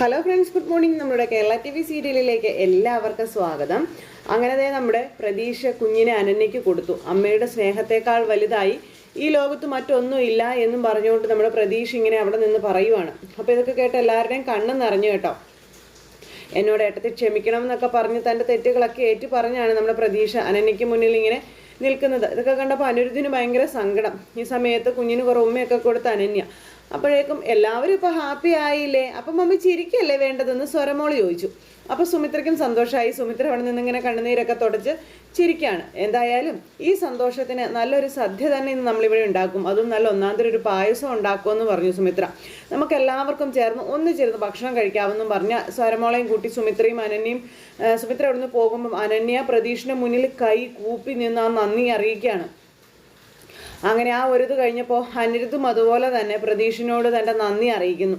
Hello friends good morning നമ്മുടെ Kerala T V സീരിയലിലേക്ക് എല്ലാവർക്കും സ്വാഗതം. അങ്ങനെ നമ്മുടെ പ്രതീക്ഷ കുഞ്ഞിനെ അനന്യയ്ക്ക് കൊടുത്തു. അമ്മയുടെ സ്നേഹത്തെക്കാൾ വലുതായി ഈ ലോകത്ത് മറ്റൊന്നും ഇല്ല എന്നും പറഞ്ഞുകൊണ്ട് നമ്മുടെ പ്രതീക്ഷ ഇങ്ങനെ അവിടെ നിന്ന് പറയുവാണ്. അപ്പോൾ ഇതൊക്കെ കേട്ട് എല്ലാവരുടെയും കണ്ണ് നിറഞ്ഞു കേട്ടോ. എന്നോട് ഏട്ടത്തെ ക്ഷമിക്കണം എന്നൊക്കെ പറഞ്ഞ് തന്റെ തെറ്റുകളൊക്കെ ഏറ്റു പറഞ്ഞാണ് നമ്മുടെ പ്രതീക്ഷ അനന്യയ്ക്ക് മുന്നിൽ ഇങ്ങനെ നിൽക്കുന്നത്. ഇതൊക്കെ കണ്ടപ്പോൾ അനിരുദ്ധിന് ഭയങ്കര സങ്കടം. ഈ സമയത്ത് കുഞ്ഞിന് കുറേ ഉമ്മയൊക്കെ കൊടുത്ത് അനന്യ. അപ്പോഴേക്കും എല്ലാവരും ഇപ്പോൾ ഹാപ്പി ആയില്ലേ? അപ്പം മമ്മി ചിരിക്കല്ലേ വേണ്ടതെന്ന് സ്വരമോൾ ചോദിച്ചു. അപ്പോൾ സുമിത്രയ്ക്കും സന്തോഷമായി സുമിത്ര അവിടെ നിന്ന് ഇങ്ങനെ കണ്ണുനീരൊക്കെ തുടച്ച് ചിരിക്കുകയാണ് എന്തായാലും ഈ സന്തോഷത്തിന് നല്ലൊരു സദ്യ തന്നെ ഇന്ന് നമ്മളിവിടെ ഉണ്ടാക്കും. അതും നല്ല ഒന്നാം തരം ഒരു പായസം ഉണ്ടാക്കുമെന്ന് പറഞ്ഞു സുമിത്ര. നമുക്ക് എല്ലാവർക്കും ചേർന്ന് ഒന്ന് ചേർന്ന് ഭക്ഷണം കഴിക്കാമെന്നും പറഞ്ഞ സ്വരമോളയും കൂട്ടി സുമിത്രയും അനന്യയും സുമിത്ര അവിടുന്ന് പോകുമ്പം അനന്യ പ്രതീഷിന്റെ മുന്നിൽ കൈ കൂപ്പി നിന്ന് ആ നന്ദി അറിയിക്കുകയാണ്. അങ്ങനെ ആ ഒരു ഇത് കഴിഞ്ഞപ്പോൾ അനിരുദ്ധും അതുപോലെ തന്നെ പ്രതീഷിനോട് തന്റെ നന്ദി അറിയിക്കുന്നു.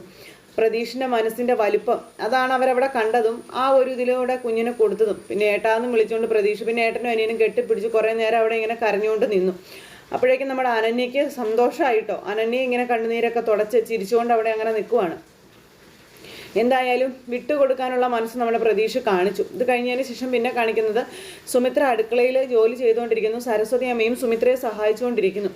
പ്രതീഷിന്റെ മനസ്സിന്റെ വലിപ്പം അതാണ് അവരവിടെ കണ്ടതും ആ ഒരു ഇതിലൂടെ കുഞ്ഞിനെ കൊടുത്തതും. പിന്നെ ഏട്ടാന്നും വിളിച്ചുകൊണ്ട് പ്രതീഷ് പിന്നെ ഏട്ടനും അനിയനും കെട്ടിപ്പിടിച്ച് കുറേ നേരം അവിടെ ഇങ്ങനെ കരഞ്ഞുകൊണ്ട് നിന്നു. അപ്പോഴേക്കും നമ്മുടെ അനന്യയ്ക്ക് സന്തോഷമായിട്ടോ അനന്യ ഇങ്ങനെ കണ്ണുനീരൊക്കെ തുടച്ച് ചിരിച്ചുകൊണ്ട് അവിടെ അങ്ങനെ നിൽക്കുവാണ് എന്തായാലും വിട്ടുകൊടുക്കാനുള്ള മനസ്സ് നമ്മുടെ പ്രതീക്ഷ കാണിച്ചു. ഇത് കഴിഞ്ഞതിന് ശേഷം പിന്നെ കാണിക്കുന്നത് സുമിത്ര അടുക്കളയിൽ ജോലി ചെയ്തുകൊണ്ടിരിക്കുന്നു. സരസ്വതി അമ്മയും സുമിത്രയെ സഹായിച്ചുകൊണ്ടിരിക്കുന്നു.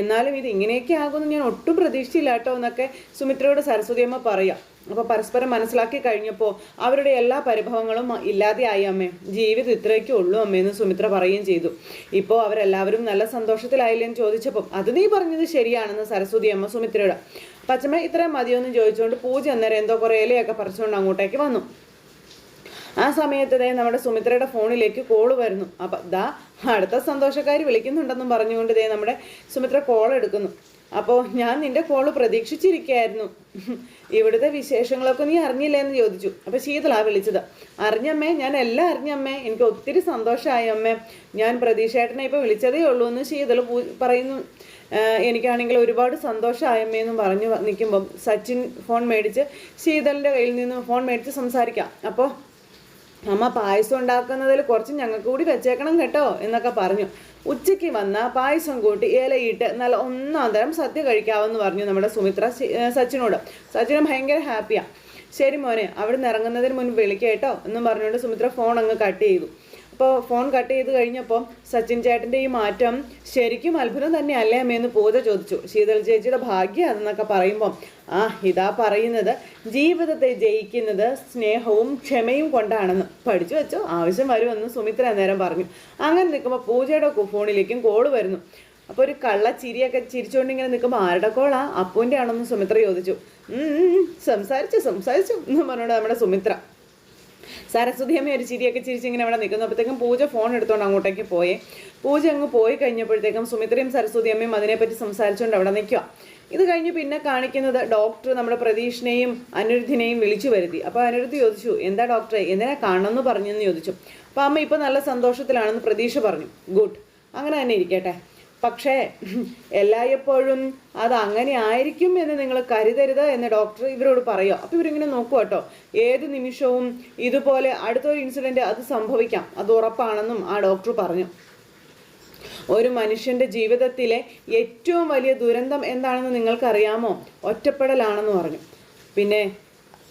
എന്നാലും ഇത് ഇങ്ങനെയൊക്കെ ആകുമെന്ന് ഞാൻ ഒട്ടും പ്രതീക്ഷിച്ചില്ല കേട്ടോ എന്നൊക്കെ സുമിത്രയോട് സരസ്വതി അമ്മ പറയാം. അപ്പോൾ പരസ്പരം മനസ്സിലാക്കി കഴിഞ്ഞപ്പോൾ അവരുടെ എല്ലാ പരിഭവങ്ങളും ഇല്ലാതെയായി അമ്മേ. ജീവിതം ഇത്രയൊക്കെ ഉള്ളൂ അമ്മയെന്ന് സുമിത്ര പറയുകയും ചെയ്തു. ഇപ്പോൾ അവരെല്ലാവരും നല്ല സന്തോഷത്തിലായില്ലെന്ന് ചോദിച്ചപ്പോൾ അത് നീ പറഞ്ഞത് ശരിയാണെന്ന് സരസ്വതി അമ്മ സുമിത്രയുടെ. പച്ചമ്മ ഇത്രയും മതിയൊന്നും ചോദിച്ചുകൊണ്ട് പൂജ അന്നേരം എന്തോ കുറേ ഇലയൊക്കെ പറിച്ചുകൊണ്ട് അങ്ങോട്ടേക്ക് വന്നു. ആ സമയത്ത് ദേ നമ്മുടെ സുമിത്രയുടെ ഫോണിലേക്ക് കോൾ വരുന്നു. അപ്പം ദാ അടുത്ത സന്തോഷക്കാരി വിളിക്കുന്നുണ്ടെന്നും പറഞ്ഞുകൊണ്ട് ഇതേ നമ്മുടെ സുമിത്ര കോൾ എടുക്കുന്നു. അപ്പോൾ ഞാൻ നിന്റെ കോൾ പ്രതീക്ഷിച്ചിരിക്കുകയായിരുന്നു ഇവിടുത്തെ വിശേഷങ്ങളൊക്കെ നീ അറിഞ്ഞില്ലേ എന്ന് ചോദിച്ചു. അപ്പോൾ ശീതളാ വിളിച്ചത്. അറിഞ്ഞമ്മേ ഞാൻ എല്ലാം അറിഞ്ഞമ്മേ. എനിക്ക് ഒത്തിരി സന്തോഷമായി അമ്മേ. ഞാൻ പ്രതീക്ഷേട്ടനെ ഇപ്പോൾ വിളിച്ചതേ ഉള്ളൂ എന്ന് ശീതൾ പറയുന്നു. എനിക്കാണെങ്കിൽ ഒരുപാട് സന്തോഷമായമ്മയെന്നും പറഞ്ഞു നിൽക്കുമ്പം. സച്ചിൻ ഫോൺ മേടിച്ച് ശീതളിന്റെ കയ്യിൽ നിന്ന് ഫോൺ മേടിച്ച് സംസാരിക്കാം. അപ്പോൾ അമ്മ പായസം ഉണ്ടാക്കുന്നതിൽ കുറച്ച് ഞങ്ങൾക്ക് കൂടി വെച്ചേക്കണം കേട്ടോ എന്നൊക്കെ പറഞ്ഞു. ഉച്ചയ്ക്ക് വന്ന പായസം കൂട്ടി ഇലയിട്ട് നല്ല ഒന്നാം തരം സദ്യ കഴിക്കാമെന്ന് പറഞ്ഞു നമ്മുടെ സുമിത്ര സച്ചിനോട്. സച്ചിന് ഭയങ്കര ഹാപ്പിയാണ് ശരി മോനെ അവിടെ നിന്ന് ഇറങ്ങുന്നതിന് മുൻപ് വിളിക്കാം കേട്ടോ. എന്നും പറഞ്ഞുകൊണ്ട് സുമിത്ര ഫോൺ അങ്ങ് കട്ട് ചെയ്തു. അപ്പോൾ ഫോൺ കട്ട് ചെയ്ത് കഴിഞ്ഞപ്പോൾ സച്ചിൻ ചേട്ടന്റെ ഈ മാറ്റം ശരിക്കും അത്ഭുതം തന്നെ അല്ലേ അമ്മയെന്ന് പൂജ ചോദിച്ചു. ശീതൾ ചേച്ചിയുടെ ഭാഗ്യം അതെന്നൊക്കെ പറയുമ്പോൾ ആ ഇതാ പറയുന്നത്. ജീവിതത്തെ ജയിക്കുന്നത് സ്നേഹവും ക്ഷമയും കൊണ്ടാണെന്ന്. പഠിച്ചു വെച്ചോ ആവശ്യം വരുമെന്ന് സുമിത്ര അന്നേരം പറഞ്ഞു. അങ്ങനെ നിൽക്കുമ്പോൾ പൂജയുടെ ഫോണിലേക്കും കോൾ വരുന്നു. അപ്പോൾ ഒരു കള്ള ചിരിയൊക്കെ ചിരിച്ചുകൊണ്ട് ഇങ്ങനെ നിൽക്കുമ്പോൾ ആരുടെ കോളാ? അപ്പൂന്റെ ആണെന്ന് സുമിത്ര ചോദിച്ചു. "ഉം, ഉം, ഉം, സംസാരിച്ചു സംസാരിച്ചു എന്ന് പറഞ്ഞോണ്ട് നമ്മുടെ സുമിത്ര സരസ്വതി അമ്മ ഒരു ചിരിയൊക്കെ ചിരിച്ച് ഇങ്ങനെ അവിടെ നിൽക്കുന്നു. അപ്പോഴത്തേക്കും പൂജ ഫോൺ എടുത്തുകൊണ്ട് അങ്ങോട്ടേക്ക് പോയേ. പൂജ അങ്ങ് പോയി കഴിഞ്ഞപ്പോഴത്തേക്കും സുമിത്രയും സരസ്വതി അമ്മയും അതിനെപ്പറ്റി സംസാരിച്ചുകൊണ്ട് അവിടെ നിൽക്കുക ഇത് കഴിഞ്ഞ് പിന്നെ കാണിക്കുന്നത് ഡോക്ടർ നമ്മുടെ പ്രതീഷിനെയും അനിരുദ്ധിനെയും വിളിച്ചു വരുത്തി. അപ്പോൾ അനിരുദ്ധി ചോദിച്ചു എന്താ ഡോക്ടറെ എന്തിനാ കാണണമെന്ന് പറഞ്ഞെന്ന് ചോദിച്ചു. അപ്പോൾ അമ്മ ഇപ്പോൾ നല്ല സന്തോഷത്തിലാണെന്ന് പ്രതീക്ഷ പറഞ്ഞു. ഗുഡ് അങ്ങനെ തന്നെ ഇരിക്കട്ടെ. പക്ഷേ എല്ലായ്പ്പോഴും അത് അങ്ങനെ ആയിരിക്കും എന്ന് നിങ്ങൾ കരുതരുത് എന്ന് ഡോക്ടർ ഇവരോട് പറയുക. അപ്പോൾ ഇവരിങ്ങനെ നോക്കുക കേട്ടോ. ഏത് നിമിഷവും ഇതുപോലെ അടുത്തൊരു ഇൻസിഡന്റ് അത് സംഭവിക്കാം. അത് ഉറപ്പാണെന്നും ആ ഡോക്ടർ പറഞ്ഞു. ഒരു മനുഷ്യന്റെ ജീവിതത്തിലെ ഏറ്റവും വലിയ ദുരന്തം എന്താണെന്ന് നിങ്ങൾക്കറിയാമോ? ഒറ്റപ്പെടലാണെന്ന് പറഞ്ഞു. പിന്നെ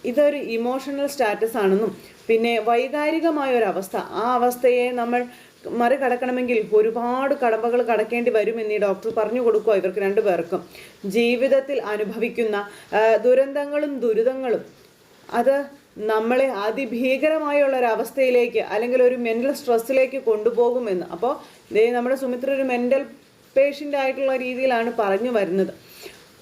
ഇതൊരു ഇമോഷണൽ സ്റ്റാറ്റസ് ആണെന്നും. പിന്നെ വൈകാരികമായ ഒരു അവസ്ഥ ആ അവസ്ഥയെ നമ്മൾ മറികടക്കണമെങ്കിൽ ഒരുപാട് കടമ്പകൾ കടക്കേണ്ടി വരുമെന്ന് ഈ ഡോക്ടർ പറഞ്ഞു കൊടുക്കുക ഇവർക്ക് രണ്ടുപേർക്കും. ജീവിതത്തിൽ അനുഭവിക്കുന്ന ദുരന്തങ്ങളും ദുരിതങ്ങളും അത് നമ്മളെ അതിഭീകരമായുള്ള ഒരു അവസ്ഥയിലേക്ക് അല്ലെങ്കിൽ ഒരു മെന്റൽ സ്ട്രെസ്സിലേക്ക് കൊണ്ടുപോകുമെന്ന്. അപ്പോൾ നമ്മുടെ സുമിത്ര ഒരു മെന്റൽ പേഷ്യന്റ് ആയിട്ടുള്ള രീതിയിലാണ് പറഞ്ഞു വരുന്നത്.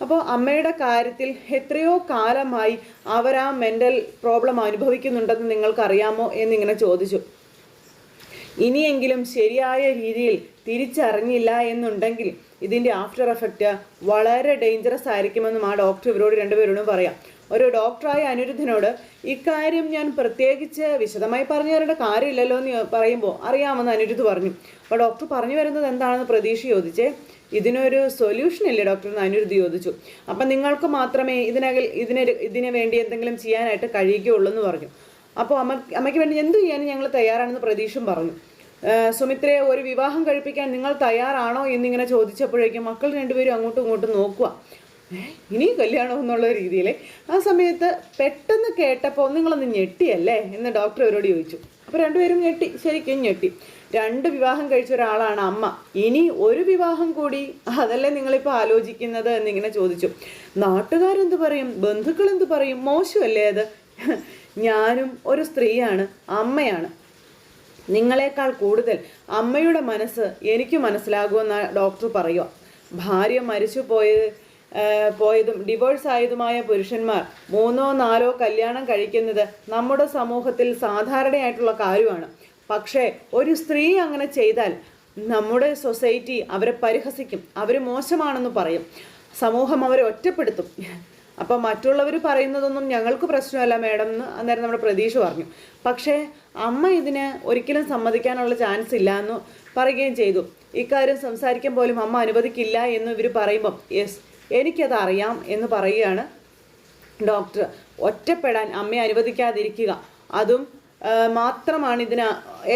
അപ്പോൾ അമ്മയുടെ കാര്യത്തിൽ എത്രയോ കാലമായി അവർ ആ മെന്റൽ പ്രോബ്ലം അനുഭവിക്കുന്നുണ്ടെന്ന് നിങ്ങൾക്കറിയാമോ എന്നിങ്ങനെ ചോദിച്ചു. ഇനിയെങ്കിലും ശരിയായ രീതിയിൽ തിരിച്ചറിഞ്ഞില്ല എന്നുണ്ടെങ്കിൽ ഇതിന്റെ ആഫ്റ്റർ എഫക്റ്റ് വളരെ ഡേഞ്ചറസ് ആയിരിക്കുമെന്നും ആ ഡോക്ടർ ഇവരോട് രണ്ടുപേരോടും പറയാം. ഒരു ഡോക്ടറായ അനിരുദ്ധനോട് ഇക്കാര്യം ഞാൻ പ്രത്യേകിച്ച് വിശദമായി പറഞ്ഞു തരേണ്ട കാര്യമില്ലല്ലോ എന്ന് പറയുമ്പോൾ അറിയാമെന്ന് അനിരുദ്ധ് പറഞ്ഞു. അപ്പോൾ ഡോക്ടർ പറഞ്ഞു വരുന്നത് എന്താണെന്ന് പ്രതീക്ഷ ചോദിച്ചേ ഇതിനൊരു സൊല്യൂഷൻ ഇല്ലേ ഡോക്ടർ എന്ന് അനിരുദ്ധ് ചോദിച്ചു. അപ്പം നിങ്ങൾക്ക് മാത്രമേ ഇതിനകൽ ഇതിന് ഇതിന് വേണ്ടി എന്തെങ്കിലും ചെയ്യാനായിട്ട് കഴിയുകയുള്ളൂ എന്ന് പറഞ്ഞു. അപ്പോൾ അമ്മ അമ്മയ്ക്ക് വേണ്ടി എന്തു ചെയ്യാനും ഞങ്ങൾ തയ്യാറാണെന്ന് പ്രതീക്ഷയും പറഞ്ഞു. സുമിത്രയെ ഒരു വിവാഹം കഴിപ്പിക്കാൻ നിങ്ങൾ തയ്യാറാണോ എന്നിങ്ങനെ ചോദിച്ചപ്പോഴേക്കും മക്കൾ രണ്ടുപേരും അങ്ങോട്ടും ഇങ്ങോട്ടും നോക്കുക. ഇനി കല്യാണം എന്നുള്ള രീതിയിൽ ആ സമയത്ത് പെട്ടെന്ന് കേട്ടപ്പോൾ നിങ്ങളൊന്ന് ഞെട്ടിയല്ലേ എന്ന് ഡോക്ടർ അവരോട് ചോദിച്ചു. അപ്പോൾ രണ്ടുപേരും ഞെട്ടി ശരിക്കും ഞെട്ടി. രണ്ട് വിവാഹം കഴിച്ച ഒരാളാണ് അമ്മ. ഇനി ഒരു വിവാഹം കൂടി അതല്ലേ നിങ്ങളിപ്പോൾ ആലോചിക്കുന്നത് എന്നിങ്ങനെ ചോദിച്ചു. നാട്ടുകാരെന്ത് പറയും? ബന്ധുക്കൾ എന്ത് പറയും? മോശമല്ലേ അത്? ഞാനും ഒരു സ്ത്രീയാണ് അമ്മയാണ്. നിങ്ങളെക്കാൾ കൂടുതൽ അമ്മയുടെ മനസ്സ് എനിക്ക് മനസ്സിലാകുമെന്ന് ഡോക്ടർ പറയുക. ഭാര്യ മരിച്ചു പോയത് പോയതും ഡിവോഴ്സ് ആയതുമായ പുരുഷന്മാർ മൂന്നോ നാലോ കല്യാണം കഴിക്കുന്നത് നമ്മുടെ സമൂഹത്തിൽ സാധാരണയായിട്ടുള്ള കാര്യമാണ്. പക്ഷേ ഒരു സ്ത്രീ അങ്ങനെ ചെയ്താൽ നമ്മുടെ സൊസൈറ്റി അവരെ പരിഹസിക്കും അവർ മോശമാണെന്ന് പറയും. സമൂഹം അവരെ ഒറ്റപ്പെടുത്തും. അപ്പം മറ്റുള്ളവർ പറയുന്നതൊന്നും ഞങ്ങൾക്ക് പ്രശ്നമല്ല മേഡം എന്ന് അന്നേരം നമ്മുടെ പ്രതീക്ഷ പറഞ്ഞു. പക്ഷേ അമ്മ ഇതിന് ഒരിക്കലും സമ്മതിക്കാനുള്ള ചാൻസ് ഇല്ല എന്ന് പറയുകയും ചെയ്തു. ഇക്കാര്യം സംസാരിക്കാൻ പോലും അമ്മ അനുവദിക്കില്ല എന്ന് ഇവർ പറയുമ്പം യെസ് എനിക്കത് അറിയാം എന്ന് പറയുകയാണ് ഡോക്ടർ. ഒറ്റപ്പെടാൻ അമ്മയെ അനുവദിക്കാതിരിക്കുക അതും മാത്രമാണ് ഇതിന്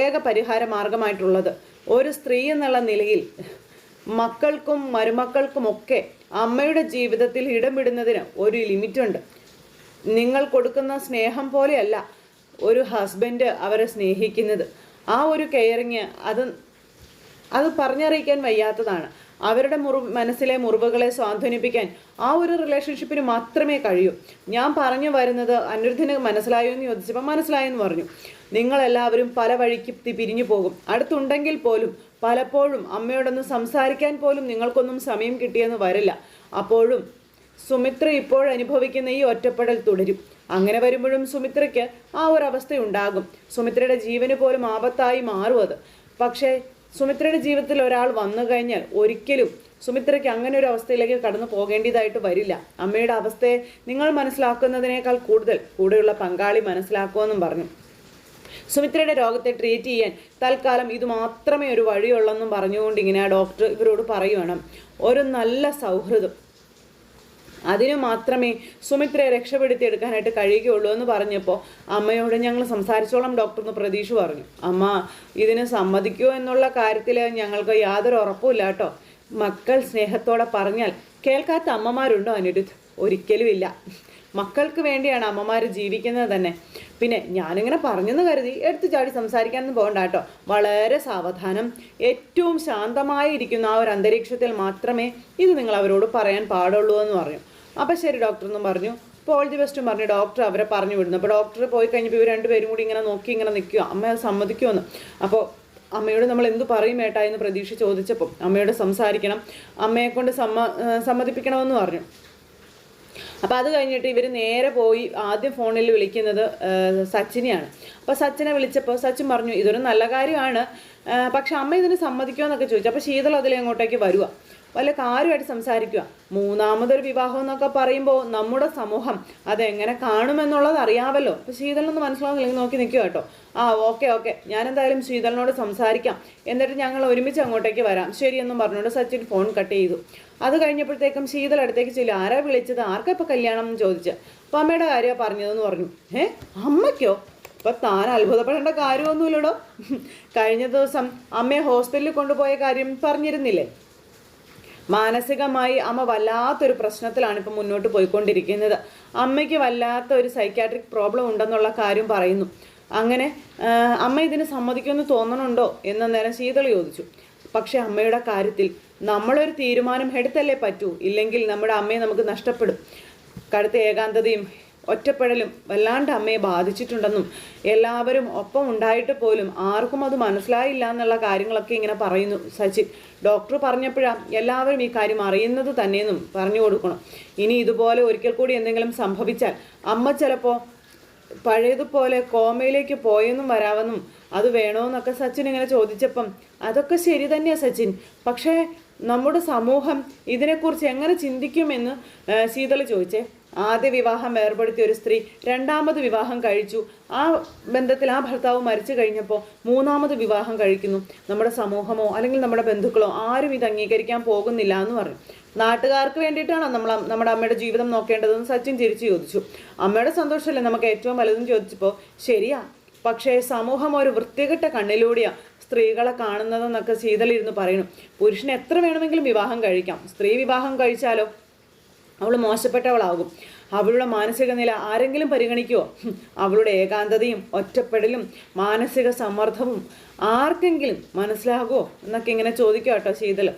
ഏക പരിഹാര മാർഗമായിട്ടുള്ളത്. ഒരു സ്ത്രീ എന്നുള്ള നിലയിൽ മക്കൾക്കും മരുമക്കൾക്കുമൊക്കെ അമ്മയുടെ ജീവിതത്തിൽ ഇടമിടുന്നതിന് ഒരു ലിമിറ്റുണ്ട്. നിങ്ങൾ കൊടുക്കുന്ന സ്നേഹം പോലെയല്ല ഒരു ഹസ്ബൻഡ് അവരെ സ്നേഹിക്കുന്നത്. ആ ഒരു കെയറിങ് അത് അത് പറഞ്ഞറിയിക്കാൻ വയ്യാത്തതാണ്. അവരുടെ മുറി മനസ്സിലെ മുറിവുകളെ സ്വാധീനിപ്പിക്കാൻ ആ ഒരു റിലേഷൻഷിപ്പിന് മാത്രമേ കഴിയൂ. ഞാൻ പറഞ്ഞു വരുന്നത് അനിരുദ്ധിന് മനസ്സിലായോ എന്ന് ചോദിച്ചപ്പോൾ മനസ്സിലായെന്ന് പറഞ്ഞു. നിങ്ങളെല്ലാവരും പല വഴിക്ക് പിരിഞ്ഞു പോകും. അടുത്തുണ്ടെങ്കിൽ പോലും പലപ്പോഴും അമ്മയോടൊന്ന് സംസാരിക്കാൻ പോലും നിങ്ങൾക്കൊന്നും സമയം കിട്ടിയെന്ന് വരില്ല. അപ്പോഴും സുമിത്ര ഇപ്പോൾ അനുഭവിക്കുന്ന ഈ ഒറ്റപ്പെടൽ തുടരും. അങ്ങനെ വരുമ്പോഴും സുമിത്രയ്ക്ക് ആ ഒരു അവസ്ഥയുണ്ടാകും സുമിത്രയുടെ ജീവന് പോലും ആപത്തായി മാറും അത്. പക്ഷേ സുമിത്രയുടെ ജീവിതത്തിൽ ഒരാൾ വന്നു കഴിഞ്ഞാൽ ഒരിക്കലും സുമിത്രയ്ക്ക് അങ്ങനെ ഒരു അവസ്ഥയിലേക്ക് കടന്നു പോകേണ്ടതായിട്ട് വരില്ല. അമ്മയുടെ അവസ്ഥയെ നിങ്ങൾ മനസ്സിലാക്കുന്നതിനേക്കാൾ കൂടുതൽ കൂടെയുള്ള പങ്കാളി മനസ്സിലാക്കുമെന്നും പറഞ്ഞു. സുമിത്രയുടെ രോഗത്തെ ട്രീറ്റ് ചെയ്യാൻ തൽക്കാലം ഇത് മാത്രമേ ഒരു വഴിയുള്ളെന്നും പറഞ്ഞുകൊണ്ട് ഇങ്ങനെ ആ ഡോക്ടർ ഇവരോട് പറയുവാണ്. ഒരു നല്ല സൗഹൃദം. അതിനു മാത്രമേ സുമിത്രയെ രക്ഷപ്പെടുത്തിയെടുക്കാനായിട്ട് കഴിയുകയുള്ളൂ എന്ന് പറഞ്ഞപ്പോൾ അമ്മയോട് ഞങ്ങൾ സംസാരിച്ചോളാം ഡോക്ടർ എന്ന് പ്രതീക്ഷ പറഞ്ഞു. അമ്മ ഇതിന് സമ്മതിക്കുമോ എന്നുള്ള കാര്യത്തിൽ ഞങ്ങൾക്ക് യാതൊരു ഉറപ്പുമില്ല കേട്ടോ. മക്കൾ സ്നേഹത്തോടെ പറഞ്ഞാൽ കേൾക്കാത്ത അമ്മമാരുണ്ടോ അനിരുദ്ധ്? ഒരിക്കലും ഇല്ല. മക്കൾക്ക് വേണ്ടിയാണ് അമ്മമാർ ജീവിക്കുന്നത് തന്നെ. പിന്നെ ഞാനിങ്ങനെ പറഞ്ഞെന്ന് കരുതി എടുത്തു ചാടി സംസാരിക്കാനൊന്നും പോകണ്ട കേട്ടോ. വളരെ സാവധാനം. ഏറ്റവും ശാന്തമായി ഇരിക്കുന്ന ആ ഒരു അന്തരീക്ഷത്തിൽ മാത്രമേ ഇത് നിങ്ങൾ അവരോട് പറയാൻ പാടുള്ളൂ എന്ന് പറഞ്ഞു. അപ്പം ശരി ഡോക്ടർ എന്നും പറഞ്ഞു. അപ്പോൾ ഓൾ ദി ബെസ്റ്റും പറഞ്ഞു. ഡോക്ടർ അവരെ പറഞ്ഞു വിടുന്നു. അപ്പോൾ ഡോക്ടർ പോയി കഴിഞ്ഞപ്പോൾ ഇവർ രണ്ടുപേരും കൂടി ഇങ്ങനെ നോക്കി ഇങ്ങനെ നിൽക്കുക. അമ്മ സമ്മതിക്കുമെന്ന്. അപ്പോൾ അമ്മയോട് നമ്മൾ എന്ത് പറയും ഏട്ടാ എന്ന് പ്രതീക്ഷ ചോദിച്ചപ്പോൾ അമ്മയോട് സംസാരിക്കണം. അമ്മയെ കൊണ്ട് സമ്മ സമ്മതിപ്പിക്കണമെന്ന് പറഞ്ഞു. അപ്പോൾ അത് കഴിഞ്ഞിട്ട് ഇവർ നേരെ പോയി ആദ്യം ഫോണിൽ വിളിക്കുന്നത് സച്ചിനെയാണ്. അപ്പോൾ സച്ചിനെ വിളിച്ചപ്പോൾ സച്ചിൻ പറഞ്ഞു ഇതൊരു നല്ല കാര്യമാണ്. പക്ഷെ അമ്മ ഇതിന് സമ്മതിക്കുമോ എന്നൊക്കെ ചോദിച്ചു. അപ്പോൾ ശീതൾ അതിലെ അങ്ങോട്ടേക്ക് വരിക വല്ല കാര്യമായിട്ട് സംസാരിക്കുക മൂന്നാമതൊരു വിവാഹം എന്നൊക്കെ പറയുമ്പോൾ നമ്മുടെ സമൂഹം അതെങ്ങനെ കാണുമെന്നുള്ളത് അറിയാമല്ലോ അപ്പോൾ ശീതളിനൊന്ന് മനസ്സിലാവുന്നില്ലെങ്കിൽ നോക്കി നിൽക്കുക കേട്ടോ. ആ ഓക്കെ ഓക്കെ. ഞാൻ എന്തായാലും ശീതളിനോട് സംസാരിക്കാം. എന്നിട്ട് ഞങ്ങൾ ഒരുമിച്ച് അങ്ങോട്ടേക്ക് വരാം. ശരിയെന്നും പറഞ്ഞുകൊണ്ട് സച്ചിൻ ഫോൺ കട്ട് ചെയ്തു. അത് കഴിഞ്ഞപ്പോഴത്തേക്കും ശീതൾ അടുത്തേക്ക് ചെല്ലും. ആരാ വിളിച്ചത്? ആർക്കാ കല്യാണം? എന്ന് ചോദിച്ചു. അപ്പം അമ്മയുടെ കാര്യമാണ് പറഞ്ഞതെന്ന് പറഞ്ഞു. ഏ? അമ്മയ്ക്കോ? ഇപ്പം താൻ അത്ഭുതപ്പെടേണ്ട കാര്യമൊന്നുമില്ലടോ. കഴിഞ്ഞ ദിവസം അമ്മയെ ഹോസ്പിറ്റലിൽ കൊണ്ടുപോയ കാര്യം പറഞ്ഞിരുന്നില്ലേ? മാനസികമായി അമ്മ വല്ലാത്തൊരു പ്രശ്നത്തിലാണ് ഇപ്പം മുന്നോട്ട് പോയിക്കൊണ്ടിരിക്കുന്നത്. അമ്മയ്ക്ക് വല്ലാത്ത ഒരു സൈക്കാട്രിക് പ്രോബ്ലം ഉണ്ടെന്നുള്ള കാര്യം പറയുന്നു. അങ്ങനെ അമ്മ ഇതിന് സമ്മതിക്കുമെന്ന് തോന്നണുണ്ടോ? എന്ന നേരം ശീതൾ ചോദിച്ചു. പക്ഷെ അമ്മയുടെ കാര്യത്തിൽ നമ്മളൊരു തീരുമാനം എടുത്തല്ലേ പറ്റൂ. ഇല്ലെങ്കിൽ നമ്മുടെ അമ്മയെ നമുക്ക് നഷ്ടപ്പെടും. കടുത്ത ഏകാന്തതയും ഒറ്റപ്പെടലും വല്ലാണ്ട് അമ്മയെ ബാധിച്ചിട്ടുണ്ടെന്നും എല്ലാവരും ഒപ്പം ഉണ്ടായിട്ട് പോലും ആർക്കും അത് മനസ്സിലായില്ല എന്നുള്ള കാര്യങ്ങളൊക്കെ ഇങ്ങനെ പറയുന്നു സച്ചിൻ. ഡോക്ടർ പറഞ്ഞപ്പോഴാണ് എല്ലാവരും ഈ കാര്യം അറിയുന്നത് തന്നെയെന്നും പറഞ്ഞു കൊടുക്കണം. ഇനി ഇതുപോലെ ഒരിക്കൽ കൂടി എന്തെങ്കിലും സംഭവിച്ചാൽ അമ്മ ചിലപ്പോൾ പഴയതുപോലെ കോമയിലേക്ക് പോയെന്നും വരാമെന്നും അത് വേണോന്നൊക്കെ സച്ചിൻ ഇങ്ങനെ ചോദിച്ചപ്പം അതൊക്കെ ശരി തന്നെയാണ് സച്ചിൻ. പക്ഷേ നമ്മുടെ സമൂഹം ഇതിനെക്കുറിച്ച് എങ്ങനെ ചിന്തിക്കുമെന്ന് ശീതള ചോദിച്ചേ. ആദ്യ വിവാഹം ഏർപ്പെടുത്തിയ ഒരു സ്ത്രീ രണ്ടാമത് വിവാഹം കഴിച്ചു. ആ ബന്ധത്തിൽ ആ ഭർത്താവ് മരിച്ചു കഴിഞ്ഞപ്പോൾ മൂന്നാമത് വിവാഹം കഴിക്കുന്നു. നമ്മുടെ സമൂഹമോ അല്ലെങ്കിൽ നമ്മുടെ ബന്ധുക്കളോ ആരും ഇത് അംഗീകരിക്കാൻ പോകുന്നില്ല എന്ന് പറഞ്ഞു. നാട്ടുകാർക്ക് വേണ്ടിയിട്ടാണോ നമ്മൾ നമ്മുടെ അമ്മയുടെ ജീവിതം നോക്കേണ്ടതെന്ന് സച്ചിൻ തിരിച്ചു ചോദിച്ചു. അമ്മയുടെ സന്തോഷമല്ലേ നമുക്ക് ഏറ്റവും വലുതെന്ന് ചോദിച്ചപ്പോൾ ശരിയാ. പക്ഷേ സമൂഹം ഒരു വൃത്തികെട്ട കണ്ണിലൂടെയാ സ്ത്രീകളെ കാണുന്നതെന്നൊക്കെ ശീതളിരുന്ന് പറയുന്നു. പുരുഷന് എത്ര വേണമെങ്കിലും വിവാഹം കഴിക്കാം. സ്ത്രീ വിവാഹം കഴിച്ചാലോ? അവൾ മോശപ്പെട്ടവളാകും. അവളുടെ മാനസിക നില ആരെങ്കിലും പരിഗണിക്കുമോ അവളുടെ ഏകാന്തതയും ഒറ്റപ്പെടലും മാനസിക സമ്മർദ്ദവും ആർക്കെങ്കിലും മനസ്സിലാകുമോ എന്നൊക്കെ ഇങ്ങനെ ചോദിക്കുക കേട്ടോ ശീതൽ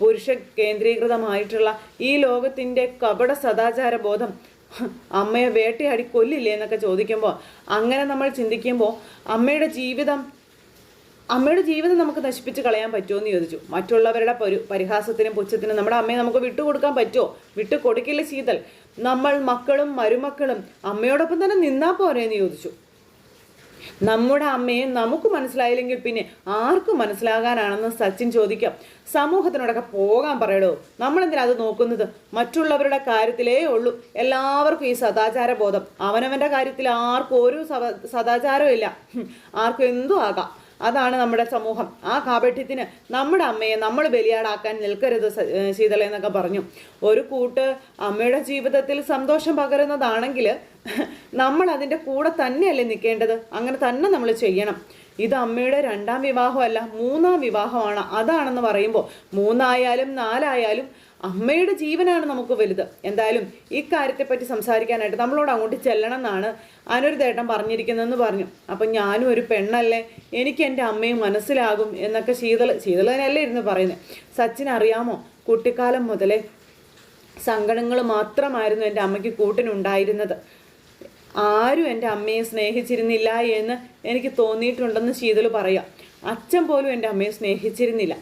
പുരുഷ കേന്ദ്രീകൃതമായിട്ടുള്ള ഈ ലോകത്തിന്റെ കപട സദാചാര ബോധം അമ്മയെ വേട്ടയാടി കൊല്ലില്ലേ എന്നൊക്കെ ചോദിക്കുമ്പോൾ അങ്ങനെ നമ്മൾ ചിന്തിക്കുമ്പോൾ അമ്മയുടെ ജീവിതം അമ്മയുടെ ജീവിതം നമുക്ക് നശിപ്പിച്ച് കളയാൻ പറ്റുമോ എന്ന് ചോദിച്ചു. മറ്റുള്ളവരുടെ പരു പരിഹാസത്തിനും പുച്ഛത്തിനും നമ്മുടെ അമ്മയെ നമുക്ക് വിട്ടുകൊടുക്കാൻ പറ്റുമോ? വിട്ടു കൊടുക്കില്ല ശീതൽ. നമ്മൾ മക്കളും മരുമക്കളും അമ്മയോടൊപ്പം തന്നെ നിന്നാ പോരെ എന്ന് ചോദിച്ചു. നമ്മുടെ അമ്മയെ നമുക്ക് മനസ്സിലായില്ലെങ്കിൽ പിന്നെ ആർക്കും മനസ്സിലാകാനാണെന്ന് സച്ചിൻ ചോദിക്കാം. സമൂഹത്തിനോടൊക്കെ പോകാൻ പറയടോ. നമ്മളെന്തിനാ അത് നോക്കുന്നത്? മറ്റുള്ളവരുടെ കാര്യത്തിലേ ഉള്ളൂ. എല്ലാവർക്കും ഈ സദാചാര ബോധം. അവനവന്റെ കാര്യത്തിൽ ആർക്കും ഒരു സദാചാരവും ഇല്ല. ആർക്കും എന്തും ആകാം. അതാണ് നമ്മുടെ സമൂഹം. ആ കാപഠ്യത്തിന് നമ്മുടെ അമ്മയെ നമ്മൾ ബലിയാടാക്കാൻ നിൽക്കരുത് ശീതള എന്നൊക്കെ പറഞ്ഞു. ഒരു കൂട്ട് അമ്മയുടെ ജീവിതത്തിൽ സന്തോഷം പകരുന്നതാണെങ്കിൽ നമ്മൾ അതിന്റെ കൂടെ തന്നെയല്ലേ നിൽക്കേണ്ടത്? അങ്ങനെ തന്നെ നമ്മൾ ചെയ്യണം. ഇത് അമ്മയുടെ രണ്ടാം വിവാഹമല്ല മൂന്നാം വിവാഹമാണ്. അതാണെന്ന് പറയുമ്പോൾ മൂന്നായാലും നാലായാലും അമ്മയുടെ ജീവനാണ് നമുക്ക് വലുത്. എന്തായാലും ഈ കാര്യത്തെപ്പറ്റി സംസാരിക്കാനായിട്ട് നമ്മളോട് അങ്ങോട്ട് ചെല്ലണം എന്നാണ് അനൊരു തേട്ടം പറഞ്ഞിരിക്കുന്നതെന്ന് പറഞ്ഞു. അപ്പം ഞാനും ഒരു പെണ്ണല്ലേ എനിക്ക് എന്റെ അമ്മയും മനസ്സിലാകും എന്നൊക്കെ ശീതൾ ശീതളനല്ലേ ഇരുന്ന് പറയുന്നത് സച്ചിൻ അറിയാമോ കുട്ടിക്കാലം മുതലേ സങ്കടങ്ങൾ മാത്രമായിരുന്നു എന്റെ അമ്മയ്ക്ക് കൂട്ടിനുണ്ടായിരുന്നത്. ആരും എന്റെ അമ്മയെ സ്നേഹിച്ചിരുന്നില്ല എന്ന് എനിക്ക് തോന്നിയിട്ടുണ്ടെന്ന് ശീതൾ പറയാം. അച്ഛൻ പോലും എന്റെ അമ്മയെ സ്നേഹിച്ചിരുന്നില്ല.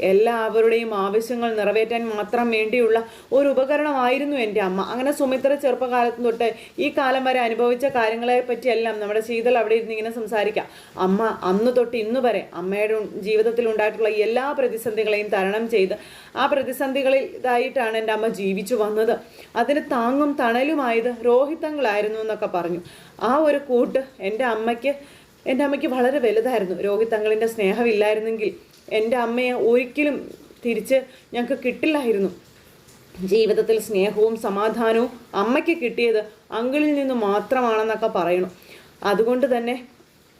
എല്ലാവരുടെയും ആവശ്യങ്ങൾ നിറവേറ്റാൻ മാത്രം വേണ്ടിയുള്ള ഒരു ഉപകരണമായിരുന്നു എന്റെ അമ്മ. അങ്ങനെ സുമിത്ര ചെറുപ്പകാലത്ത് തൊട്ട് ഈ കാലം വരെ അനുഭവിച്ച കാര്യങ്ങളെ പറ്റിയെല്ലാം നമ്മുടെ ശീതൾ അവിടെ ഇരുന്ന് ഇങ്ങനെ സംസാരിക്കാം. അമ്മ അന്ന് തൊട്ട് ഇന്ന് വരെ അമ്മയുടെ ജീവിതത്തിൽ ഉണ്ടായിട്ടുള്ള എല്ലാ പ്രതിസന്ധികളെയും തരണം ചെയ്ത് ആ പ്രതിസന്ധികളിൽ ഇതായിട്ടാണ് എന്റെ അമ്മ ജീവിച്ചു വന്നത്. അതിന് താങ്ങും തണലുമായത് രോഹിതങ്ങളായിരുന്നു എന്നൊക്കെ പറഞ്ഞു. ആ ഒരു കൂട്ട് എന്റെ അമ്മയ്ക്ക് എന്റെ അമ്മയ്ക്ക് വളരെ വലുതായിരുന്നു. രോഹിതങ്ങളിന്റെ സ്നേഹമില്ലായിരുന്നെങ്കിൽ എന്റെ അമ്മയെ ഒരിക്കലും തിരിച്ച് ഞങ്ങൾക്ക് കിട്ടില്ലായിരുന്നു. ജീവിതത്തിൽ സ്നേഹവും സമാധാനവും അമ്മയ്ക്ക് കിട്ടിയത് അങ്കിളിൽ നിന്ന് മാത്രമാണെന്നൊക്കെ പറയണം. അതുകൊണ്ട് തന്നെ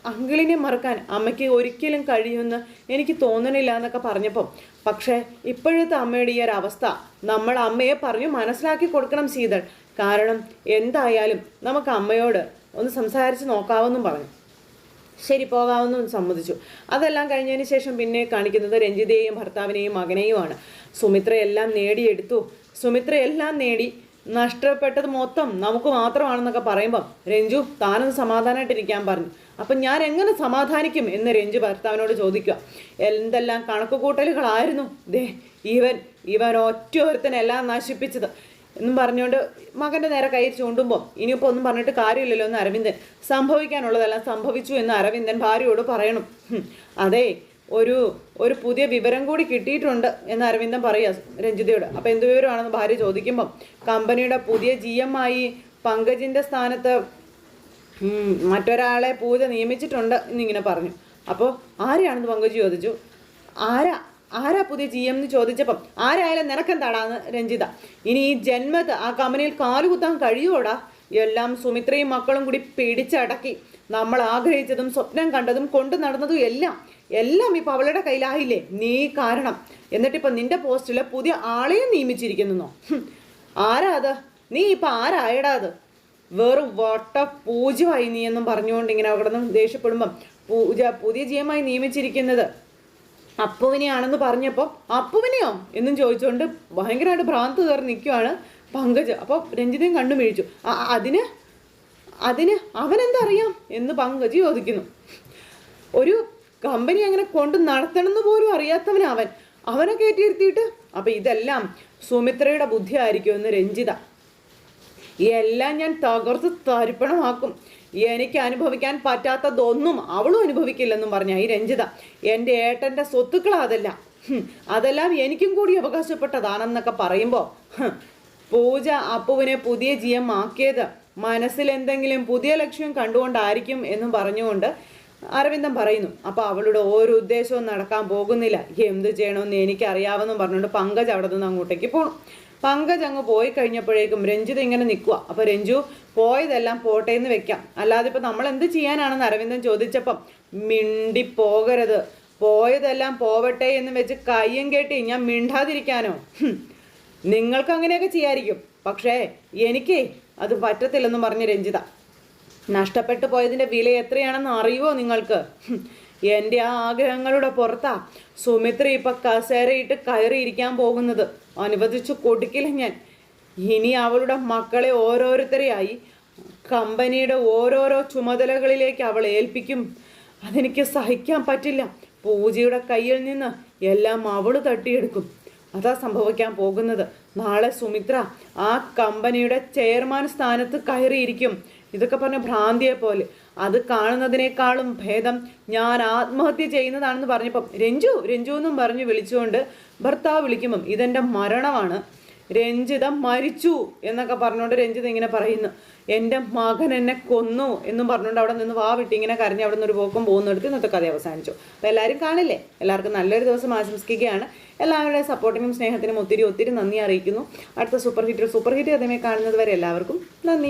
അങ്കിളിനെ മറക്കാൻ അമ്മയ്ക്ക് ഒരിക്കലും കഴിയുമെന്ന് എനിക്ക് തോന്നണില്ല എന്നൊക്കെ പറഞ്ഞപ്പം പക്ഷേ ഇപ്പോഴത്തെ അമ്മയുടെ ഈ ഒരു അവസ്ഥ നമ്മൾ അമ്മയെ പറഞ്ഞു മനസ്സിലാക്കി കൊടുക്കണം സീതൾ. കാരണം എന്തായാലും നമുക്ക് അമ്മയോട് ഒന്ന് സംസാരിച്ച് നോക്കാവെന്നും പറഞ്ഞു. ശരി പോകാമെന്ന് സമ്മതിച്ചു. അതെല്ലാം കഴിഞ്ഞതിന് ശേഷം പിന്നെ കാണിക്കുന്നത് രഞ്ജിതയെയും ഭർത്താവിനെയും മകനെയുമാണ്. സുമിത്രയെല്ലാം നേടിയെടുത്തു. സുമിത്രയെല്ലാം നേടി. നഷ്ടപ്പെട്ടത് മൊത്തം നമുക്ക് മാത്രമാണെന്നൊക്കെ പറയുമ്പം രഞ്ജു താനൊന്ന് സമാധാനമായിട്ടിരിക്കാൻ പറഞ്ഞു. അപ്പം ഞാൻ എങ്ങനെ സമാധാനിക്കും എന്ന് രഞ്ജു ഭർത്താവിനോട് ചോദിക്കുക. എന്തെല്ലാം കണക്കുകൂട്ടലുകളായിരുന്നു ദേ ഇവൻ ഇവൻ ഒറ്റ ഒരുത്തനെല്ലാം നശിപ്പിച്ചത്. എന്നും പറഞ്ഞുകൊണ്ട് മകന്റെ നേരെ കൈ ചൂണ്ടുമ്പോൾ ഇനിയിപ്പോൾ ഒന്നും പറഞ്ഞിട്ട് കാര്യമില്ലല്ലോ എന്ന് അരവിന്ദൻ സംഭവിക്കാനുള്ളതെല്ലാം സംഭവിച്ചു എന്ന് അരവിന്ദൻ ഭാര്യയോട് പറയണം. അതെ ഒരു ഒരു പുതിയ വിവരം കൂടി കിട്ടിയിട്ടുണ്ട് എന്ന് അരവിന്ദൻ പറയുക രഞ്ജിതയോട്. അപ്പോൾ എന്ത് വിവരമാണെന്ന് ഭാര്യ ചോദിക്കുമ്പം കമ്പനിയുടെ പുതിയ ജി എം ആയി പങ്കജിന്റെ സ്ഥാനത്ത് മറ്റൊരാളെ പൂജ നിയമിച്ചിട്ടുണ്ട് എന്നിങ്ങനെ പറഞ്ഞു. അപ്പോൾ ആരെയാണെന്ന് പങ്കജ് ചോദിച്ചു? ആരാ? ആരാ പുതിയ ജി എം എന്ന് ചോദിച്ചപ്പം ആരായാലും നിനക്കെന്താടാന്ന് രഞ്ജിത. ഇനി ഈ ജന്മത്ത് ആ കമ്പനിയിൽ കാലുകുത്താൻ കഴിയുമോടാ എല്ലാം സുമിത്രയും മക്കളും കൂടി പിടിച്ചടക്കി. നമ്മൾ ആഗ്രഹിച്ചതും സ്വപ്നം കണ്ടതും കൊണ്ടു നടന്നതും എല്ലാം എല്ലാം ഇപ്പം അവളുടെ കയ്യിലായില്ലേ? നീ കാരണം. എന്നിട്ടിപ്പോൾ നിന്റെ പോസ്റ്റിൽ പുതിയ ആളെയും നിയമിച്ചിരിക്കുന്നോ ആരാ അത്? നീ ഇപ്പം ആരായടാ അത്? വെറും വട്ട പൂജ്യമായി നീ എന്നും പറഞ്ഞുകൊണ്ട് ഇങ്ങനെ അവിടെ നിന്ന് ദേഷ്യപ്പെടുമ്പം പൂജ പുതിയ ജിയമായി നിയമിച്ചിരിക്കുന്നത്. അപ്പുവിനെയാണെന്ന് പറഞ്ഞപ്പോൾ അപ്പുവിനെയോ? എന്നും ചോദിച്ചുകൊണ്ട് ഭയങ്കരമായിട്ട് ഭ്രാന്ത് കയറി നിൽക്കുവാണ് പങ്കജ്. അപ്പോൾ രഞ്ജിതയും കണ്ണു മിഴിച്ചു. "ആ, ആ, അതിന്? അതിന് അവനെന്തറിയാം? എന്ന് പങ്കജ് ചോദിക്കുന്നു. ഒരു കമ്പനി അങ്ങനെ കൊണ്ട് നടത്തണമെന്ന് പോലും അറിയാത്തവൻ അവൻ. അവനെ കയറ്റിയിരുത്തിയിട്ട് അപ്പോൾ ഇതെല്ലാം സുമിത്രയുടെ ബുദ്ധിയായിരിക്കും എന്ന് രഞ്ജിത. എല്ലാം ഞാൻ തകർത്ത് തരിപ്പണമാക്കും. എനിക്ക് അനുഭവിക്കാൻ പറ്റാത്തതൊന്നും അവളും അനുഭവിക്കില്ലെന്നും പറഞ്ഞ ഈ രഞ്ജിത. എന്റെ ഏട്ടന്റെ സ്വത്തുക്കൾ അതല്ല. അതെല്ലാം എനിക്കും കൂടി അവകാശപ്പെട്ടതാണെന്നൊക്കെ പറയുമ്പോൾ പൂജ അപ്പുവിനെ പുതിയ ജിയം ആക്കിയത് മനസ്സിൽ എന്തെങ്കിലും പുതിയ ലക്ഷ്യം കണ്ടുകൊണ്ടായിരിക്കും എന്നും പറഞ്ഞുകൊണ്ട് അരവിന്ദൻ പറയുന്നു അപ്പോൾ അവളുടെ ഓരോ ഉദ്ദേശവും നടക്കാൻ പോകുന്നില്ല. എന്ത് ചെയ്യണമെന്ന് എനിക്കറിയാമെന്നും പറഞ്ഞുകൊണ്ട് പങ്കജ് അവിടെ നിന്ന് അങ്ങോട്ടേക്ക് പോകണം പങ്കജ് അങ്ങ് പോയി കഴിഞ്ഞപ്പോഴേക്കും രഞ്ജിത് ഇങ്ങനെ നിൽക്കുക അപ്പോൾ രഞ്ജു പോയതെല്ലാം പോട്ടെ എന്ന് വെക്കാം. അല്ലാതെ ഇപ്പോൾ നമ്മൾ എന്ത് ചെയ്യാനാണെന്ന് അരവിന്ദൻ ചോദിച്ചപ്പം മിണ്ടി പോകരുത് പോയതെല്ലാം പോവട്ടെ എന്ന് വെച്ച് കയ്യും കെട്ടി ഞാൻ മിണ്ടാതിരിക്കാനോ. നിങ്ങൾക്ക് അങ്ങനെയൊക്കെ ചെയ്യായിരിക്കും. പക്ഷേ എനിക്കേ അത് പറ്റത്തില്ലെന്ന് പറഞ്ഞ് രഞ്ജിത. നഷ്ടപ്പെട്ടു പോയതിന്റെ വില എത്രയാണെന്ന് അറിയുമോ നിങ്ങൾക്ക്? എന്റെ ആഗ്രഹങ്ങളുടെ പുറത്താ സുമിത്ര ഇപ്പൊ കസേരയിട്ട് കയറിയിരിക്കാൻ പോകുന്നത്. അനുവദിച്ചു കൊടുക്കില്ല ഞാൻ. ഇനി അവളുടെ മക്കളെ ഓരോരുത്തരെയായി കമ്പനിയുടെ ഓരോരോ ചുമതലകളിലേക്ക് അവൾ ഏൽപ്പിക്കും. അതെനിക്ക് സഹിക്കാൻ പറ്റില്ല. പൂജയുടെ കയ്യിൽ നിന്ന് എല്ലാം അവൾ തട്ടിയെടുക്കും. അതാ സംഭവിക്കാൻ പോകുന്നത്. നാളെ സുമിത്ര ആ കമ്പനിയുടെ ചെയർമാൻ സ്ഥാനത്ത് കയറിയിരിക്കും. ഇതൊക്കെ പറഞ്ഞ ഭ്രാന്തിയെ പോലെ. അത് കാണുന്നതിനേക്കാളും ഭേദം ഞാൻ ആത്മഹത്യ ചെയ്യുന്നതാണെന്ന് പറഞ്ഞപ്പം രഞ്ജു രഞ്ജു എന്നും പറഞ്ഞ് വിളിച്ചുകൊണ്ട് ഭർത്താവ് വിളിക്കുമ്പം ഇതെന്റെ മരണമാണ്. രഞ്ജിത മരിച്ചു എന്നൊക്കെ പറഞ്ഞുകൊണ്ട് രഞ്ജിത ഇങ്ങനെ പറയുന്നു. എന്റെ മകൻ എന്നെ കൊന്നു എന്നും പറഞ്ഞുകൊണ്ട് അവിടെ നിന്ന് വാ വിട്ട് ഇങ്ങനെ കരഞ്ഞ് അവിടെ നിന്ന് ഒരു പോക്കും പോകുന്നിടത്ത് ഇന്നത്തെ കഥ അവസാനിച്ചു. അപ്പോൾ എല്ലാവരും കാണില്ലേ? എല്ലാവർക്കും നല്ലൊരു ദിവസം ആശംസിക്കുകയാണ്. എല്ലാവരുടെയും സപ്പോർട്ടിനും സ്നേഹത്തിനും ഒത്തിരി ഒത്തിരി നന്ദി അറിയിക്കുന്നു. അടുത്ത സൂപ്പർ ഹിറ്റ് സൂപ്പർ ഹിറ്റ് അതേമേ കാണുന്നത് വരെ എല്ലാവർക്കും നന്ദി.